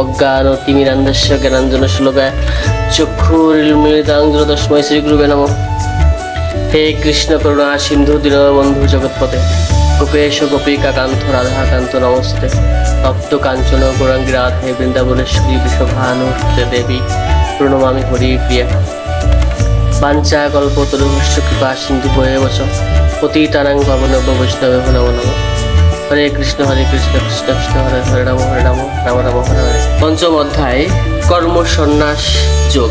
অজ্ঞানতিমিরান্ধস্য জ্ঞানাঞ্জন শ্লোকায় চক্ষুরিলমিলিতাঞ্জন তস্মৈ শ্রী গুরুবে নমঃ। হে কৃষ্ণ করুণা সিন্ধু দীনবন্ধু জগৎপতে গোপেশ গোপিকা কান্ত রাধাকান্ত নমস্তে। তপ্ত কাঞ্চন গৌরাঙ্গী রাধে বৃন্দাবনেশ্বরী বিশ্বভানুতে দেবী, প্রণমামি হরি প্রিয়া। বাঞ্ছা কল্পতরুভস্য কৃপা সিন্ধু বয়ে বচ পতিতানাং পাবনব বৈষ্ণবে নমঃ। হরে কৃষ্ণ হরে কৃষ্ণ কৃষ্ণ কৃষ্ণ, হরে হরে রাম হরে রাম রাম রাম, হরে হরে। পঞ্চম অধ্যায়, কর্ম সন্ন্যাস যোগ।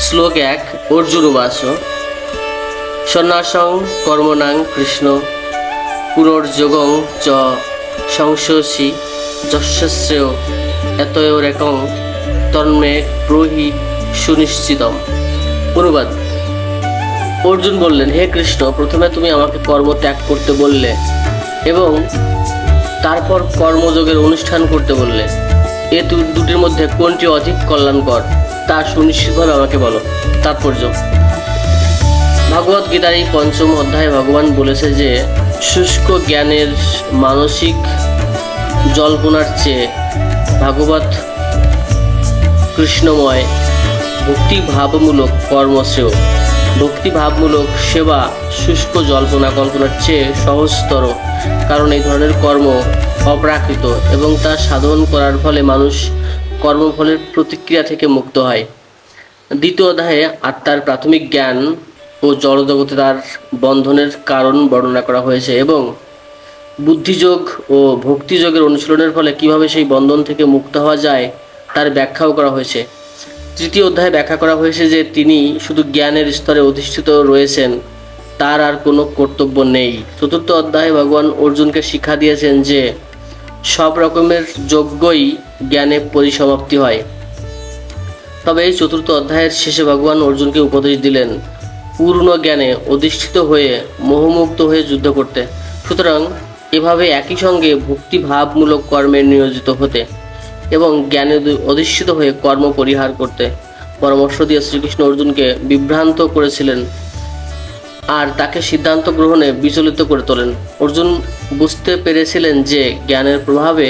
শ্লোক এক, অর্জুন উবাস সন্ন্যাসং কর্মণাং কৃষ্ণ, পুনর্যোগং চ সংশোষি যশ্বশ্রেয় এতয়োরেকং তন্মে ব্রহি সুনিশ্চিতম। অনুবাদ। অর্জুন বললেন, হে কৃষ্ণ, প্রথমে তুমি আমাকে কর্ম ত্যাগ করতে বললে এবং তারপর কর্মযোগের অনুষ্ঠান করতে বললে। এ দুটির মধ্যে কোনটি অধিক কল্যাণকর, তা সুনিশ্চিতভাবে আমাকে বলো। তাৎপর্য। ভগবত গীতার এই পঞ্চম অধ্যায়ে ভগবান বলেছে যে, শুষ্ক জ্ঞানের মানসিক জল্পনার চেয়ে ভাগবত কৃষ্ণময় ভক্তিভাবমূলক কর্ম শ্রেয় ভক্তিভাবমূলক সেবা শুষ্ক জল্পনা কল্পনার চেয়ে সহজতর কারণ এই ধরনের কর্ম অপ্রাকৃত এবং তা সাধন করার ফলে মানুষ কর্মফলের প্রতিক্রিয়া থেকে মুক্ত হয়। দ্বিতীয় অধ্যায়ে আত্মার প্রাথমিক জ্ঞান ও জড়জগতে তার বন্ধনের কারণ বর্ণনা করা হয়েছে এবং বুদ্ধিযোগ ও ভক্তিযোগের অনুশীলনের ফলে কীভাবে সেই বন্ধন থেকে মুক্ত হওয়া যায় তার ব্যাখ্যাও করা হয়েছে। তৃতীয় অধ্যায়ে ব্যাখ্যা করা হয়েছে যে তিনি শুধু জ্ঞানের স্তরে অধিষ্ঠিত রয়েছেন তার আর কোনো কর্তব্য নেই। চতুর্থ অধ্যায়ে ভগবান অর্জুনকে শিক্ষা দিয়েছেন যে, সব রকমের যোগ্যই জ্ঞানে পরিসমাপ্তি হয়। তবে এই চতুর্থ অধ্যায়ের শেষে ভগবান অর্জুনকে উপদেশ দিলেন, পূর্ণ জ্ঞানে অধিষ্ঠিত হয়ে মোহমুক্ত হয়ে যুদ্ধ করতে। সুতরাং এভাবে একই সঙ্গে ভক্তিভাবমূলক কর্মে নিয়োজিত হতে এবং জ্ঞানে অধিষ্ঠিত হয়ে কর্ম পরিহার করতে পরামর্শ দিয়ে শ্রীকৃষ্ণ অর্জুনকে বিভ্রান্ত করেছিলেন। আর তাকে সিদ্ধান্ত গ্রহণে বিচলিত করে তোলেন। অর্জুন বুঝতে পেরেছিলেন যে জ্ঞানের প্রভাবে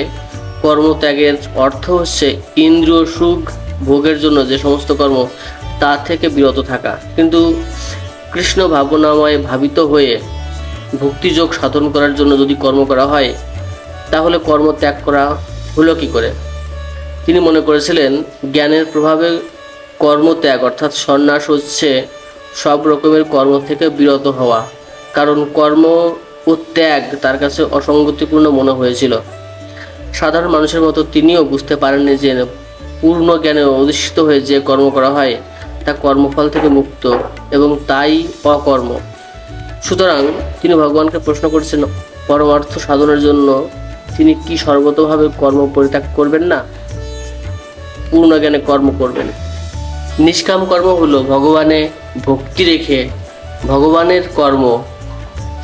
কর্মত্যাগের অর্থ হচ্ছে ইন্দ্রিয় সুখ ভোগের জন্য যে সমস্ত কর্ম, তা থেকে বিরত থাকা। কিন্তু কৃষ্ণ ভাবনাময় ভাবিত হয়ে ভক্তিযোগ সাধন করার জন্য যদি কর্ম করা হয়, তাহলে কর্ম ত্যাগ করা হলো কি করে? তিনি মনে করেছিলেন, জ্ঞানের প্রভাবে কর্মত্যাগ অর্থাৎ সন্ন্যাস হচ্ছে সব রকমের কর্ম থেকে বিরত হওয়া। কারণ কর্ম ও ত্যাগ তার কাছে অসঙ্গতিপূর্ণ মনে হয়েছিল। সাধারণ মানুষের মতো তিনিও বুঝতে পারেননি যে পূর্ণ জ্ঞানে অধিষ্ঠিত হয়ে যে কর্ম করা হয়, তা কর্মফল থেকে মুক্ত এবং তাই অকর্ম। সুতরাং তিনি ভগবানকে প্রশ্ন করেছেন, পরমার্থ সাধনের জন্য তিনি কি সর্বতভাবে কর্ম পরিত্যাগ করবেন না? পূর্ণ জ্ঞানে কর্ম করবেন। নিষ্কাম কর্ম হলো ভগবানে ভক্তি রেখে ভগবানের কর্ম।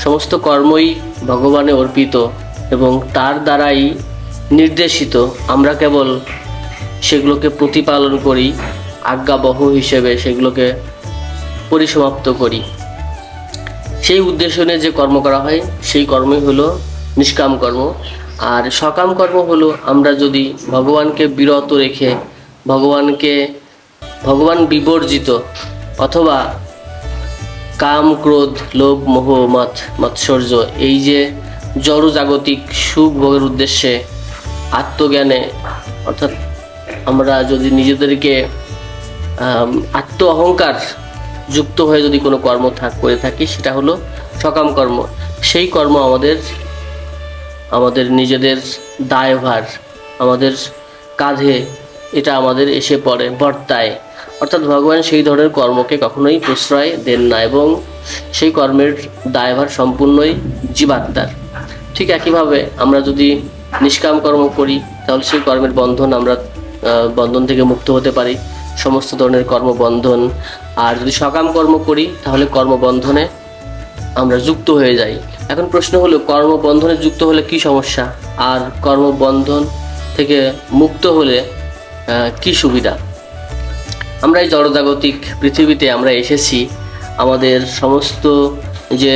সমস্ত কর্মই ভগবানে অর্পিত এবং তার দ্বারাই নির্দেশিত। আমরা কেবল সেগুলোকে প্রতিপালন করি, আজ্ঞাবহ হিসেবে সেগুলোকে পরিসমাপ্ত করি। সেই উদ্দেশ্য নিয়ে যে কর্ম করা হয়, সেই কর্মই হলো নিষ্কাম কর্ম। আর সকাম কর্ম হলো আমরা যদি ভগবানকে বিরত রেখে, ভগবানকে ভগবান বিবর্জিত অথবা কাম, ক্রোধ, লোভ, মোহ, মত, মৎসর্য, এই যে জড়জাগতিক সুখ ভোগের উদ্দেশ্যে আত্মজ্ঞানে, অর্থাৎ আমরা যদি নিজেদেরকে আত্ম অহংকার যুক্ত হয়ে যদি কোনো কর্ম থাক করে থাকি, সেটা হলো সকাম কর্ম। সেই কর্ম আমাদের আমাদের নিজেদের দায়ভার, আমাদের কাঁধে, এটা আমাদের এসে পড়ে, বর্তায়। অর্থাৎ ভগবান সেই ধরনের কর্মকে কখনোই প্রশ্রয় দেন না এবং সেই কর্মের দায়ভার সম্পূর্ণই জীবাত্মার। ঠিক একইভাবে আমরা যদি নিষ্কাম কর্ম করি, তাহলে সেই কর্মের বন্ধন আমরা বন্ধন থেকে মুক্ত হতে পারি। সমস্ত ধরনের কর্মবন্ধন। আর যদি সকাম কর্ম করি, তাহলে কর্মবন্ধনে আমরা যুক্ত হয়ে যাই। এখন প্রশ্ন হলো, কর্মবন্ধনে যুক্ত হলে কি সমস্যা? আর কর্মবন্ধন থেকে মুক্ত হলে কি সুবিধা? আমরা এই জড়জাগতিক পৃথিবীতে আমরা এসেছি আমাদের সমস্ত যে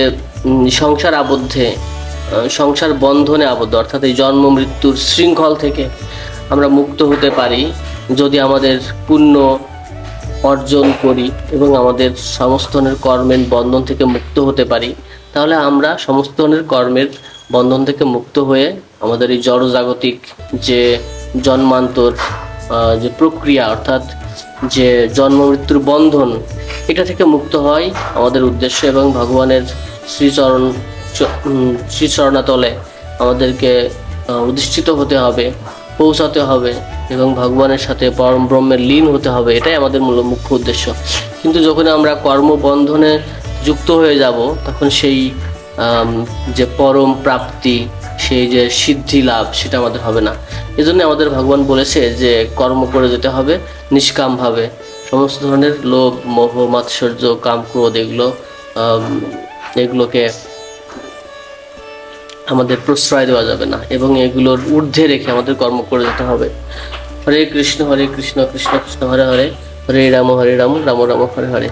সংসার আবদ্ধে সংসার বন্ধনে আবদ্ধ, অর্থাৎ এই জন্ম মৃত্যুর শৃঙ্খল থেকে আমরা মুক্ত হতে পারি যদি আমাদের পুণ্য অর্জন করি এবং আমাদের সমস্ত ধরনের কর্মের বন্ধন থেকে মুক্ত হতে পারি, তাহলে আমরা সমস্ত ধরনের কর্মের বন্ধন থেকে মুক্ত হয়ে আমাদের এই জড়জাগতিক যে জন্মান্তর যে প্রক্রিয়া, অর্থাৎ যে জন্ম মৃত্যুর বন্ধন, এটা থেকে মুক্ত হয় আমাদের উদ্দেশ্য এবং ভগবানের শ্রীচরণ শ্রীচরণাতলে আমাদেরকে অধিষ্ঠিত হতে হবে, পৌঁছাতে হবে এবং ভগবানের সাথে পরম ব্রহ্মের লীন হতে হবে, এটাই আমাদের মূল মুখ্য উদ্দেশ্য। কিন্তু যখন আমরা কর্মবন্ধনে যুক্ত হয়ে যাব, তখন সেই যে পরম প্রাপ্তি সেই যে সিদ্ধি লাভ, সেটা আমাদের হবে না। এজন্য আমাদের ভগবান বলেছে যে কর্ম করে যেতে হবে, নিষ্কামভাবে। সমস্ত ধরনের লোভ, মোহ, মাৎসর্য, কাম, ক্রোধ, এগুলো এগুলোকে আমাদের প্রশ্রয় দেওয়া যাবে না এবং এগুলোর ঊর্ধ্বে রেখে আমাদের কর্ম করে যেতে হবে। হরে কৃষ্ণ হরে কৃষ্ণ কৃষ্ণ কৃষ্ণ, হরে হরে। হরে রাম হরে রাম রাম রাম, হরে হরে।